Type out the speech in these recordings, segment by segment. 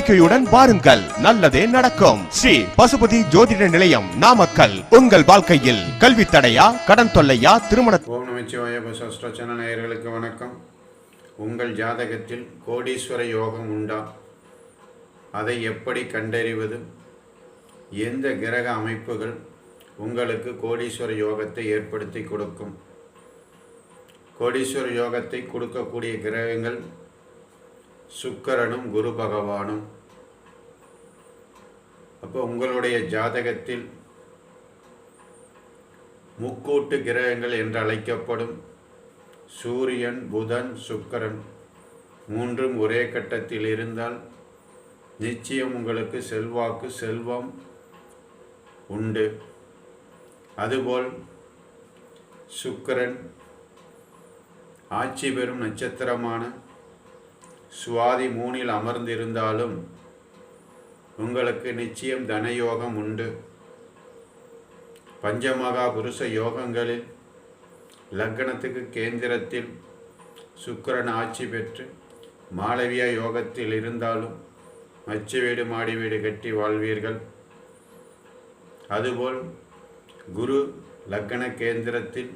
நம்பிக்கையுடன் பாருங்கள் நல்லதே நடக்கும். ஸ்ரீ பசுபதி ஜோதிட நிலையம் நாமக்கல். உங்கள் வாழ்க்கையில் கல்வி தடையா கடன் தொல்லையா திருமண ஓம் நமச்சிவாய பசாஸ்ட்ரோ நேயர்களுக்கு வணக்கம். உங்கள் ஜாதகத்தில் கோடீஸ்வர யோகம் உண்டா? அதை எப்படி கண்டறிவது? எந்த கிரக அமைப்புகள் உங்களுக்கு கோடீஸ்வர யோகத்தை ஏற்படுத்தி கொடுக்கும்? கோடீஸ்வர யோகத்தை கொடுக்கக்கூடிய கிரகங்கள் சுக்கரனும் குரு பகவானும். அப்போ உங்களுடைய ஜாதகத்தில் முக்கூட்டு கிரகங்கள் என்று அழைக்கப்படும் சூரியன் புதன் சுக்கரன் மூன்றும் ஒரே கட்டத்தில் இருந்தால் நிச்சயம் உங்களுக்கு செல்வாக்கு செல்வம் உண்டு. அதுபோல் சுக்கரன் ஆட்சி பெறும் நட்சத்திரமான சுவாதி மூனில் அமர்ந்திருந்தாலும் உங்களுக்கு நிச்சயம் தனயோகம் உண்டு. பஞ்சமகா புருஷ யோகங்களில் லக்னத்துக்கு கேந்திரத்தில் சுக்கிரன் ஆட்சி பெற்று மாளவியா யோகத்தில் இருந்தாலும் மச்சு வீடு மாடி வீடு கட்டி வாழ்வீர்கள். அதுபோல் குரு லக்ன கேந்திரத்தில்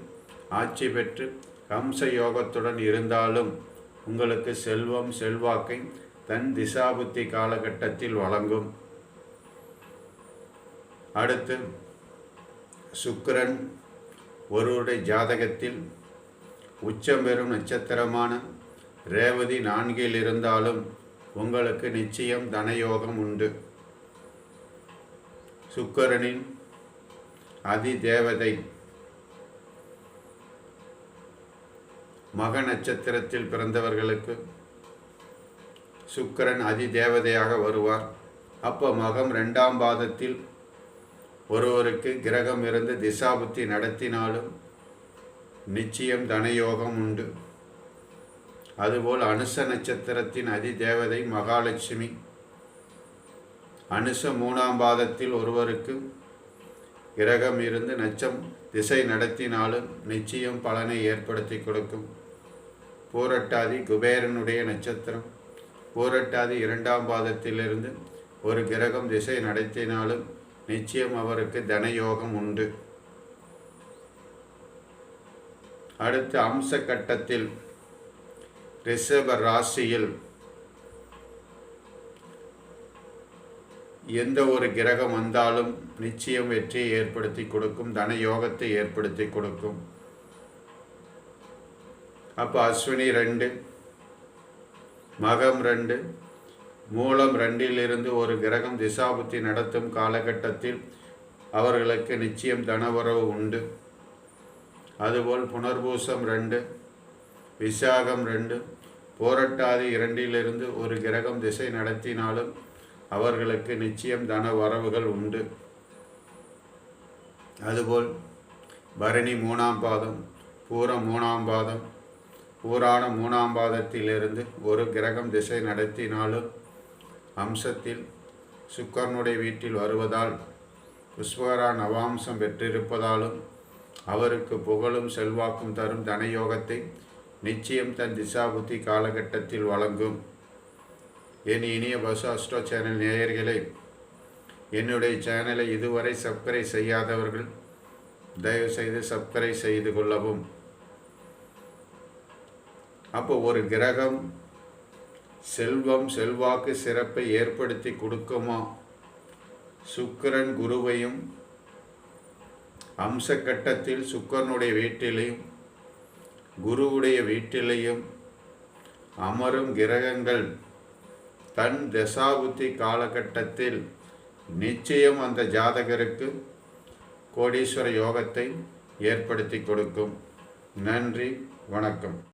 ஆட்சி பெற்று கம்ச யோகத்துடன் இருந்தாலும் உங்களுக்கு செல்வம் செல்வாக்கை தன் திசாபுத்தி காலகட்டத்தில் வழங்கும். அடுத்து சுக்கிரன் ஒருவருடைய ஜாதகத்தில் உச்சம் பெறும் நட்சத்திரமான ரேவதி நான்கில் இருந்தாலும் உங்களுக்கு நிச்சயம் தனயோகம் உண்டு. சுக்கிரனின் அதி மக நட்சத்திரத்தில் பிறந்தவர்களுக்கு சுக்கிரன் அதி தேவதையாக வருவார். அப்போ மகம் ரெண்டாம் பாதத்தில் ஒருவருக்கு கிரகம் இருந்து திசாபுத்தி நடத்தினாலும் நிச்சயம் தனயோகம் உண்டு. அதுபோல் அனுச நட்சத்திரத்தின் அதி தேவதை மகாலட்சுமி. அனுச மூணாம் பாதத்தில் ஒருவருக்கு கிரகம் இருந்து நச்சம் திசை நடத்தினாலும் நிச்சயம் பலனை ஏற்படுத்தி கொடுக்கும். பூரட்டாதி குபேரனுடைய நட்சத்திரம். பூரட்டாதி இரண்டாம் பாதத்திலிருந்து ஒரு கிரகம் திசை நடத்தினாலும் நிச்சயம் அவருக்கு தனயோகம் உண்டு. அடுத்து அம்ச கட்டத்தில் ரிஷப ராசியில் எந்த ஒரு கிரகம் வந்தாலும் நிச்சயம் வெற்றியை ஏற்படுத்தி கொடுக்கும் தன யோகத்தை ஏற்படுத்தி கொடுக்கும். அப்போ அஸ்வினி ரெண்டு மகம் ரெண்டு மூலம் ரெண்டிலிருந்து ஒரு கிரகம் திசாபுத்தி நடத்தும் காலகட்டத்தில் அவர்களுக்கு நிச்சயம் தனவரவு உண்டு. அதுபோல் புனர்பூசம் ரெண்டு விசாகம் ரெண்டு போரட்டாதி இரண்டிலிருந்து ஒரு கிரகம் திசை நடத்தினாலும் அவர்களுக்கு நிச்சயம் தன வரவுகள் உண்டு. அதுபோல் பரணி மூணாம் பாதம் பூரம் மூணாம் பாதம் பூராண மூணாம் பாதத்திலிருந்து ஒரு கிரகம் திசை நடத்தினாலும் அம்சத்தில் சுக்கரனுடைய வீட்டில் வருவதால் புஷ்பகரா நவாம்சம் பெற்றிருப்பதாலும் அவருக்கு புகழும் செல்வாக்கும் தரும் தனயோகத்தை நிச்சயம் தன் திசாபுத்தி காலகட்டத்தில் வழங்கும். என் இனிய பசு அஸ்ட்ரோ சேனல் நேயர்களே என்னுடைய சேனலை இதுவரை சப்ஸ்கிரைப் செய்யாதவர்கள் தயவுசெய்து சப்ஸ்கிரைப் செய்து கொள்ளவும். அப்போ ஒரு கிரகம் செல்வம் செல்வாக்கு சிறப்பை ஏற்படுத்தி கொடுக்குமா? சுக்கிரன் குருவையும் அம்ச கட்டத்தில் சுக்கரனுடைய வீட்டிலையும் குருவுடைய வீட்டிலையும் அமரும் கிரகங்கள் தன் தசாபுத்தி காலகட்டத்தில் நிச்சயம் அந்த ஜாதகருக்கு கோடீஸ்வர யோகத்தை ஏற்படுத்தி கொடுக்கும். நன்றி வணக்கம்.